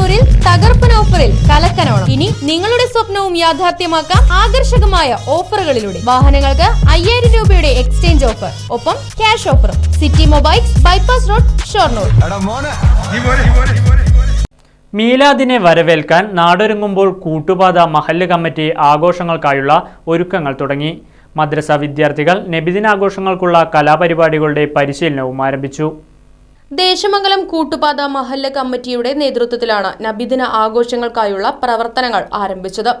ഷൊർണൂരിൽ തകർപ്പൻ ഓഫറിൽ കലക്കനോണം. ഇനി നിങ്ങളുടെ സ്വപ്നവും യാഥാർത്ഥ്യമാക്കാം ആകർഷകമായ ഓഫറുകളിലൂടെ. വാഹനങ്ങൾക്ക് അയ്യായിരം രൂപയുടെ എക്സ്ചേഞ്ച് ഓഫർ. ഒപ്പം ക്യാഷ് ഓഫറും. City mobiles bypass road Shoranur. മീലാദിനെ വരവേൽക്കാൻ നാടൊരുങ്ങുമ്പോൾ കൂട്ടുപാത മഹല്ല് കമ്മിറ്റി ആഘോഷങ്ങൾക്കായുള്ള ഒരുക്കങ്ങൾ തുടങ്ങി. മദ്രസ വിദ്യാർത്ഥികൾ നബിദിനാഘോഷങ്ങൾക്കുള്ള കലാപരിപാടികളുടെ പരിശീലനവും ആരംഭിച്ചു. ദേശമംഗലം കൂട്ടുപാത മഹല്ല കമ്മിറ്റിയുടെ നേതൃത്വത്തിലാണ് നബിദിന ആഘോഷങ്ങൾക്കായുള്ള പ്രവർത്തനങ്ങൾ ആരംഭിച്ചത്.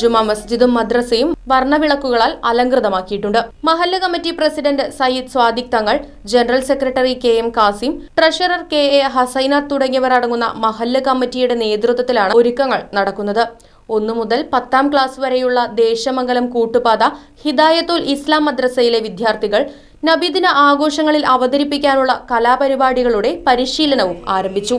ജുമാ മസ്ജിദും മദ്രസയും വർണവിളക്കുകളാൽ അലങ്കൃതമാക്കിയിട്ടുണ്ട് മഹല്ല committee president Sayyid Sadiq Thangal general secretary K M Kasim treasurer K A Hasainath തുടങ്ങിയവർ അടങ്ങുന്ന മഹല്ല കമ്മിറ്റിയുടെ നേതൃത്വത്തിലാണ് ഒരുക്കങ്ങൾ നടക്കുന്നത്. ഒന്നു മുതൽ പത്താം ക്ലാസ് വരെയുള്ള ദേശമംഗലം കൂട്ടുപാത ഹിദായത്തുൽ ഇസ്ലാം മദ്രസയിലെ വിദ്യാർത്ഥികൾ നബിദിന ആഘോഷങ്ങളിൽ അവതരിപ്പിക്കാനുള്ള കലാപരിപാടികളുടെ പരിശീലനവും ആരംഭിച്ചു.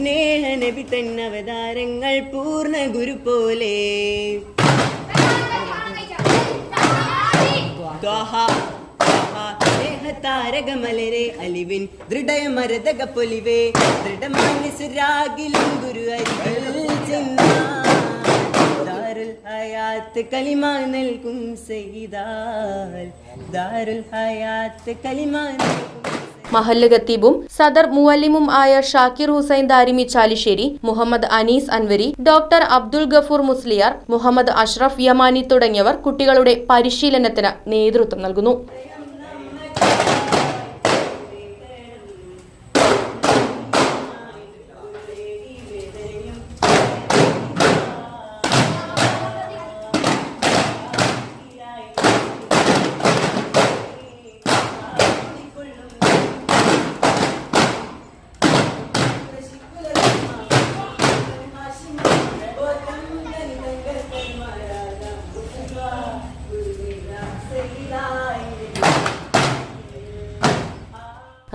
പോലെ സ്നേഹനബി തന്നവതാരങ്ങൾ പൂർണ ഗുരു പോലെ. സ്നേഹതാരകമലരെ അലിവിൻ ദൃഢയമരതക പൊലിവേ. ദൃഢമാനസുരാകിലും ഗുരു അരികിൽ ദാരുൽ ഹയാത്ത് കലിമ നൽകും സയ്യിദാൽ ദാരുൽ ഹയാത്ത് കലിമ നൽകും മഹല്ല് ഖത്തീബും സദർ മുവല്ലിമും ആയ ഷാക്കിർ ഹുസൈൻ ദാരിമി ചാലിശ്ശേരി മുഹമ്മദ് അനീസ് അൻവരി ഡോക്ടർ അബ്ദുൾ ഗഫൂർ മുസ്ലിയാർ മുഹമ്മദ് അഷ്റഫ് യമാനി തുടങ്ങിയവർ കുട്ടികളുടെ പരിശീലനത്തിന് നേതൃത്വം നൽകുന്നു.